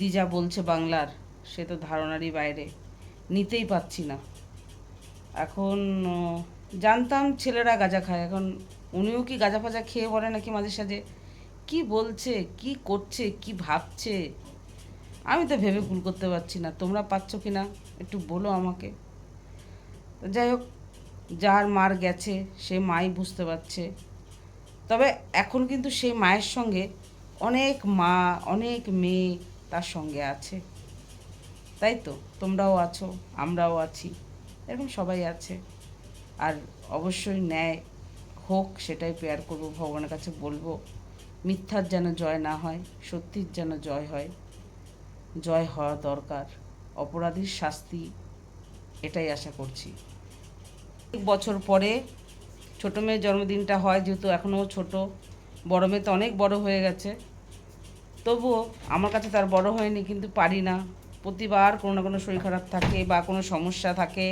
দিদি যা বলছে বাংলার, সে তো ধারণারই বাইরে। নিতেই পাচ্ছি না। এখন জানতাম ছেলেরা গাঁজা খায়। এখন উনিও কি গাঁজা ফাজা খেয়ে বলে নাকি মাঝে সাঝে? কি বলছে, কি করছে, কি ভাবছে? আমি তো ভেবে ভুল করতে পারছি না। তোমরা পাচ্ছ কি না? একটু বলো আমাকে। যাই হোক, যার মার গেছে, সে মাই বুঝতে পারছে। তবে এখন কিন্তু সেই মায়ের সঙ্গে অনেক মা, অনেক মেয়ে তার সঙ্গে আছে। তাই তো? তোমরাও আছো, আমরাও আছি। এরকম সবাই আছে। আর অবশ্যই ন্যায় হোক সেটাই প্রেয়ার করব, ভগবানের কাছে বলব। মিথ্যার যেন জয় না হয়, সত্যির যেন জয় হয়। জয় হওয়া দরকার। অপরাধীর শাস্তি, এটাই আশা করছি। এক বছর পরে ছোটো মেয়ের জন্মদিনটা হয়, যেহেতু এখনও ছোট, বড় মেয়ে তো অনেক বড় হয়ে গেছে। তবুও আমার কাছে তার বড় হয়নি, কিন্তু পারি না। প্রতিবার কোনো না কোনো শরীর খারাপ থাকে বা কোনো সমস্যা থাকে।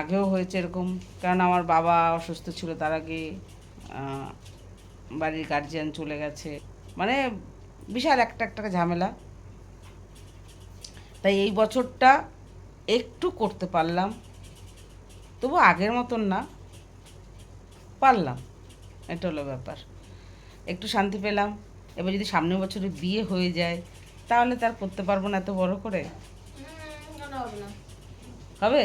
আগেও হয়েছে এরকম, কারণ আমার বাবা অসুস্থ ছিল তার আগে বাড়ির গার্জিয়ান চলে গেছে। মানে বিশাল একটা একটা ঝামেলা। তাই এই বছরটা একটু করতে পারলাম। তবু আগের মতন না, পারলাম। এটা হলো ব্যাপার। একটু শান্তি পেলাম। এবার যদি সামনের বছরে বিয়ে হয়ে যায় তাহলে তার করতে পারব না এত বড় করে? হবে?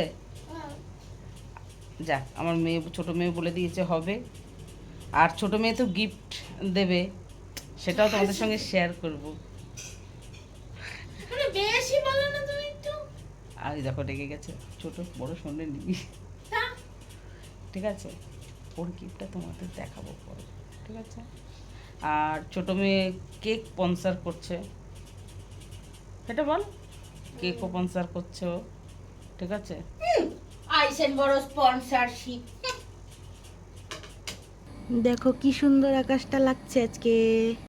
যাক আমার মেয়ে ছোট মেয়ে বলে দিয়েছে হবে। আর ছোট মেয়ে তো গিফট দেবে সেটাও তোমাদের সঙ্গে শেয়ার করব। মানে বেশি বলো না তুমি একটু। আর দেখো ডেকে গেছে। ছোট বড় সন্ধ্যে নিবি ঠিক আছে ওর গিফটটা তোমাদের দেখাবো পরে। ঠিক আছে? আর ছোট মেয়ে কেক স্পন্সার করছে। সেটা বল কেক স্পন্সার করছে ও ঠিক আছে? আইসেন বড় স্পন্সরশিপ দেখো কি সুন্দর আকাশটা লাগছে আজকে।